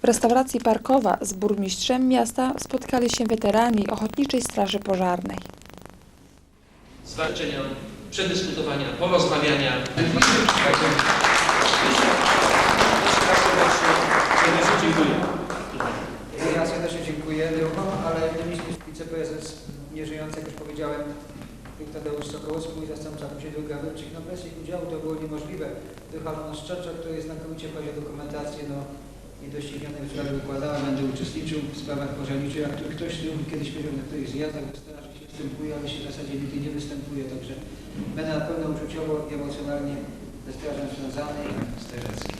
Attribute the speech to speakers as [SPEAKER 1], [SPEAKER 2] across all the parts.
[SPEAKER 1] W restauracji Parkowa z burmistrzem miasta spotkali się weterani Ochotniczej Straży Pożarnej.
[SPEAKER 2] zwalczenia, przedyskutowania, porozmawiania. Dziękuję.
[SPEAKER 3] Ja serdecznie dziękuję drugą, ale wiceprezes nieżyjący, jak już powiedziałem, Tadeusz Sokołowski, mój zastępca później do Gawryczek, no bez ich udziału to było niemożliwe. Dychalono Szczecza, który znakomicie prowadzi dokumentację, no niedoścignionej sprawy wykładała, będę uczestniczył w sprawach pożarniczych, a który ktoś tu kiedyś powiedział na których zjazdach do straży się występuje, ale się w zasadzie nigdy nie występuje, także będę na pewno uczuciowo i emocjonalnie ze strażą związany i strażacki.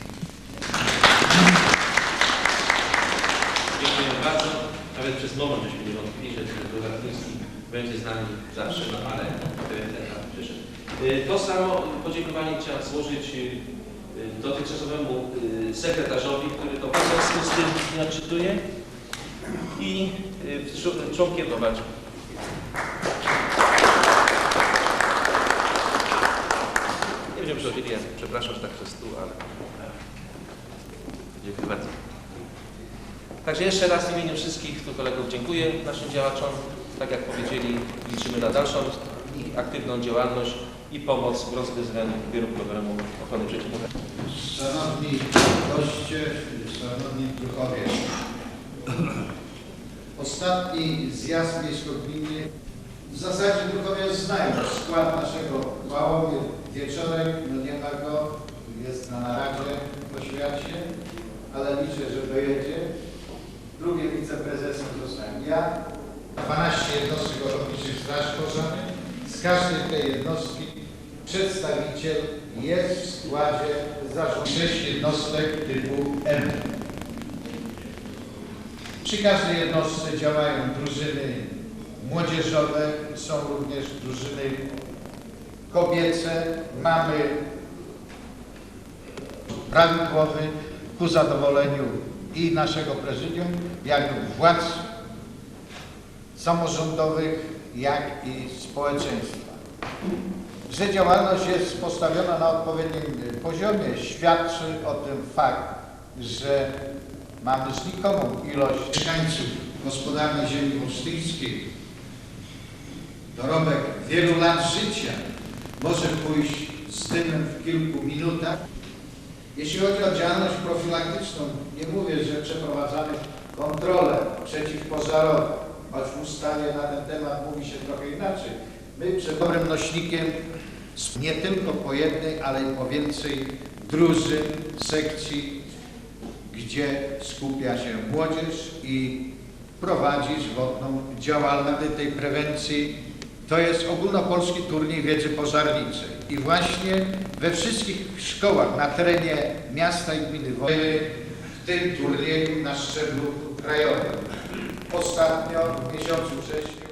[SPEAKER 2] Dziękuję bardzo. Nawet przez moment żeśmy nie wątpili, że ten Latwiński będzie z nami zawsze, no ale ten etap przyszedł. Y, To samo podziękowanie trzeba złożyć y, dotychczasowemu y, sekretarzowi, który to poselski styl dnia czytuje i y, czł- członkiem, zobacz, nie wiem, ja przepraszam, że tak przez tu, ale dziękuję bardzo. Także jeszcze raz w imieniu wszystkich tu kolegów dziękuję naszym działaczom. Tak jak powiedzieli, liczymy na dalszą ich aktywną działalność i pomoc w rozwiązaniu wielu problemów ochrony przeciwpożarowej.
[SPEAKER 4] Szanowni goście, szanowni druhowie. Ostatni zjazd miejsko-gminny, w zasadzie druhowie znają skład naszego Małomir Wieczorek, no nie ma go, jest na naradzie po świecie, ale liczę, że dojedzie. Drugim wiceprezesem zostałem ja, 12 jednostek ochotniczych straży pożarnych. Z każdej tej jednostki przedstawiciel jest w składzie zarządu. 6 jednostek typu M. Przy każdej jednostce działają drużyny młodzieżowe, są również drużyny kobiece. Mamy prawidłowy ku zadowoleniu i naszego prezydium, jak i władz samorządowych, jak i społeczeństwa. Że działalność jest postawiona na odpowiednim poziomie, świadczy o tym fakt, że mamy znikomą ilość mieszkańców gospodarnej ziemi olsztyńskiej. Dorobek wielu lat życia może pójść z dymem w kilku minutach. Jeśli chodzi o działalność profilaktyczną, nie mówię, że przeprowadzamy kontrolę przeciwpożarowe, choć w ustawie na ten temat mówi się trochę inaczej. My przed dobrym nośnikiem nie tylko po jednej, ale i po więcej drużyn, sekcji, gdzie skupia się młodzież i prowadzi żywotną działalność tej prewencji. To jest ogólnopolski turniej wiedzy pożarniczej i właśnie we wszystkich szkołach na terenie miasta i gminy Wojny w tym turnieju na szczeblu krajowym. Ostatnio w miesiącu wrześniu